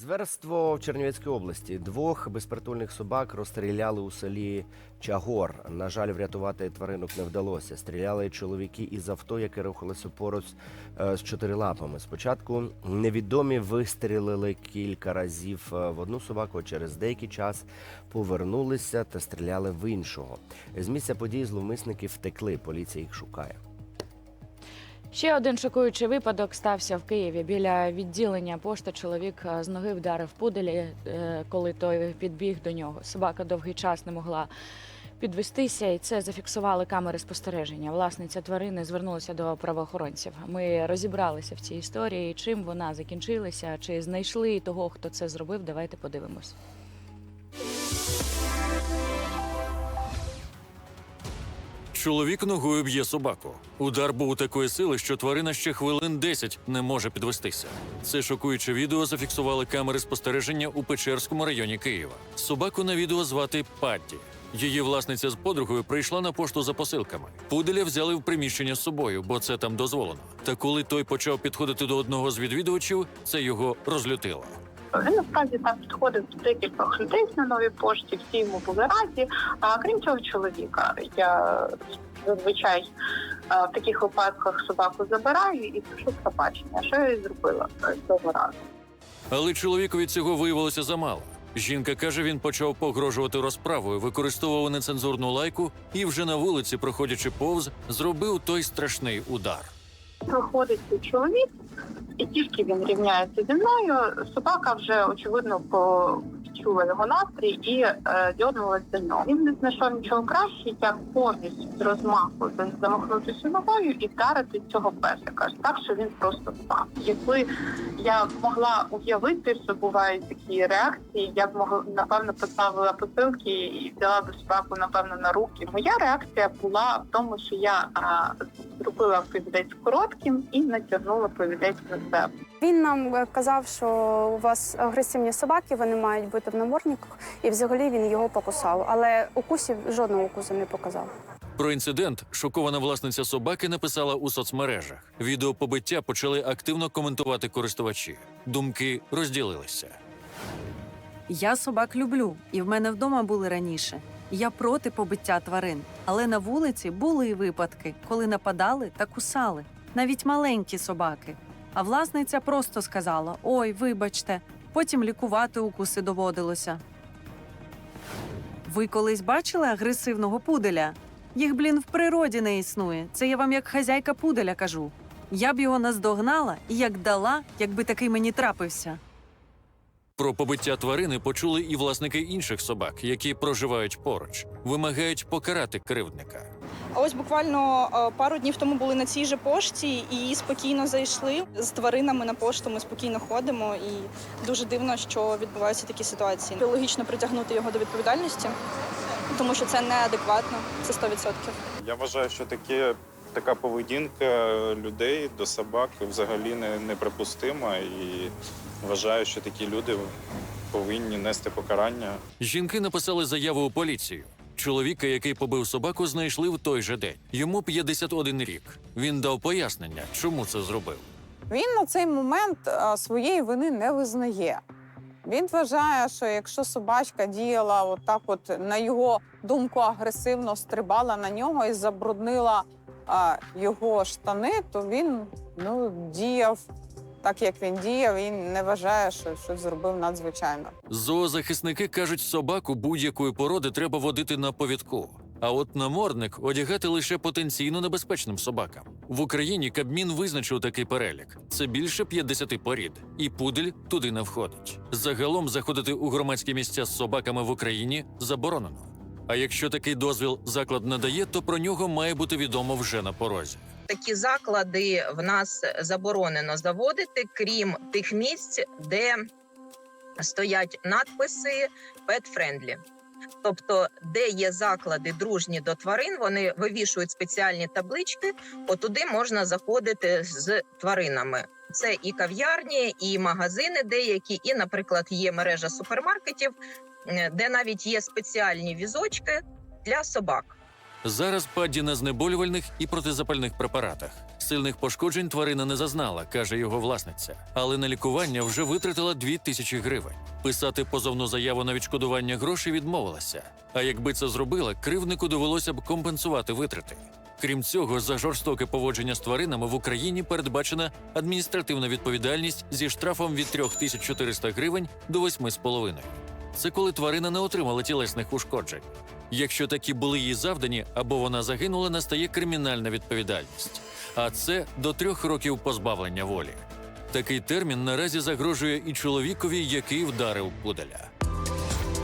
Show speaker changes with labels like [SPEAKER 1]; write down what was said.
[SPEAKER 1] Зверство в Чернівецькій області. Двох безпритульних собак розстріляли у селі Чагор. На жаль, врятувати тваринок не вдалося. Стріляли чоловіки із авто, яке рухалося поруч е, з чотирилапами. Спочатку невідомі вистрілили кілька разів е, в одну собаку. Через деякий час повернулися та стріляли в іншого. З місця події зловмисники втекли. Поліція їх шукає.
[SPEAKER 2] Ще один шокуючий випадок стався в Києві. Біля відділення пошти чоловік е, з ноги вдарив пуделі, е, коли той підбіг до нього. Собака довгий час не могла підвестися, і це зафіксували камери спостереження. Власниця тварини звернулася до правоохоронців. Ми розібралися в цій історії. Чим вона закінчилася, чи знайшли того, хто це зробив. Давайте подивимось.
[SPEAKER 3] Чоловік ногою б'є собаку. Удар був такої сили, що тварина ще хвилин 10 не може підвестися. Це шокуюче відео зафіксували камери спостереження у Печерському районі Києва. Собаку на відео звати Падді. Її власниця з подругою прийшла на пошту за посилками. Пуделя взяли в приміщення з собою, бо це там дозволено. Та коли той почав підходити до одного з відвідувачів, це його розлютило.
[SPEAKER 4] Він насправді там підходив до декількох людей на новій пошті, всі йому були раді. А крім цього чоловіка, я зазвичай е, в таких випадках собаку забираю і пишу пробачення. Що я і зробила е, цього разу.
[SPEAKER 3] Але чоловікові цього виявилося замало. Жінка каже, він почав погрожувати розправою, використовував нецензурну лайку і вже на вулиці, проходячи повз, зробив той страшний удар.
[SPEAKER 4] Виходить цей чоловік, і тільки він рівняється зі мною, собака вже очевидно почула його настрій і е, дьорнулася до нього. Він не знайшов нічого краще, як повністю з розмаху замахнутися ногою і вдарити цього песика, так що він просто впав. Якби я могла уявити, що бувають такі реакції, я б могла напевно поставила посилки і взяла б собаку напевно на руки. Моя реакція була в тому, що я а, зробила повідець коротким і натягнула повідець на себе.
[SPEAKER 5] Він нам е, казав, що у вас агресивні собаки, вони мають бути в намордниках, і взагалі він його покусав. Але укусів жодного укусу не показав.
[SPEAKER 3] Про інцидент шокована власниця собаки написала у соцмережах. Відео побиття почали активно коментувати користувачі. Думки розділилися.
[SPEAKER 6] Я собак люблю, і в мене вдома були раніше. Я проти побиття тварин, але на вулиці були й випадки, коли нападали та кусали, навіть маленькі собаки. А власниця просто сказала: Ой, вибачте, потім лікувати укуси доводилося. Ви колись бачили агресивного пуделя? Їх, блін, в природі не існує. Це я вам як хазяйка пуделя кажу. Я б його наздогнала і як дала, якби такий мені трапився.
[SPEAKER 3] Про побиття тварини почули і власники інших собак, які проживають поруч, вимагають покарати кривдника.
[SPEAKER 7] А ось буквально е, пару днів тому були на цій же пошті і спокійно зайшли з тваринами на пошту. Ми спокійно ходимо, і дуже дивно, що відбуваються такі ситуації. Логічно притягнути його до відповідальності, тому що це неадекватно. Це 100%.
[SPEAKER 8] Я вважаю, що таке, така поведінка людей до собак взагалі не, неприпустима і вважаю, що такі люди повинні нести покарання.
[SPEAKER 3] Жінки написали заяву у поліцію. Чоловіка, який побив собаку, знайшли в той же день. Йому 51 рік. Він дав пояснення, чому це зробив.
[SPEAKER 9] Він на цей момент своєї вини не визнає. Він вважає, що якщо собачка діяла отак, от на його думку, агресивно стрибала на нього і забруднила а, його штани, то він ну, діяв так, як він діяв. Він не вважає, що щось зробив надзвичайно.
[SPEAKER 3] Зоозахисники кажуть, собаку будь-якої породи треба водити на повідку. А от намордник одягати лише потенційно небезпечним собакам. В Україні Кабмін визначив такий перелік: це більше 50 порід, і пудель туди не входить. Загалом заходити у громадські місця з собаками в Україні заборонено. А якщо такий дозвіл заклад надає, то про нього має бути відомо вже на порозі.
[SPEAKER 10] такі заклади в нас заборонено заводити, крім тих місць, де стоять надписи «Pet Friendly». Тобто, де є заклади дружні до тварин, вони вивішують спеціальні таблички. Отуди можна заходити з тваринами. Це і кав'ярні, і магазини деякі, і, наприклад, є мережа супермаркетів, де навіть є спеціальні візочки для собак.
[SPEAKER 3] Зараз падді на знеболювальних і протизапальних препаратах. Сильних пошкоджень тварина не зазнала, каже його власниця, але на лікування вже витратила дві тисячі гривень. Писати позовну заяву на відшкодування грошей відмовилася. А якби це зробила, кривднику довелося б компенсувати витрати. Крім цього, за жорстоке поводження з тваринами в Україні передбачена адміністративна відповідальність зі штрафом від 3400 гривень до 8,5. Це коли тварина не отримала тілесних ушкоджень. Якщо такі були їй завдані або вона загинула, настає кримінальна відповідальність. А це до трьох років позбавлення волі. Такий термін наразі загрожує і чоловікові, який вдарив пуделя.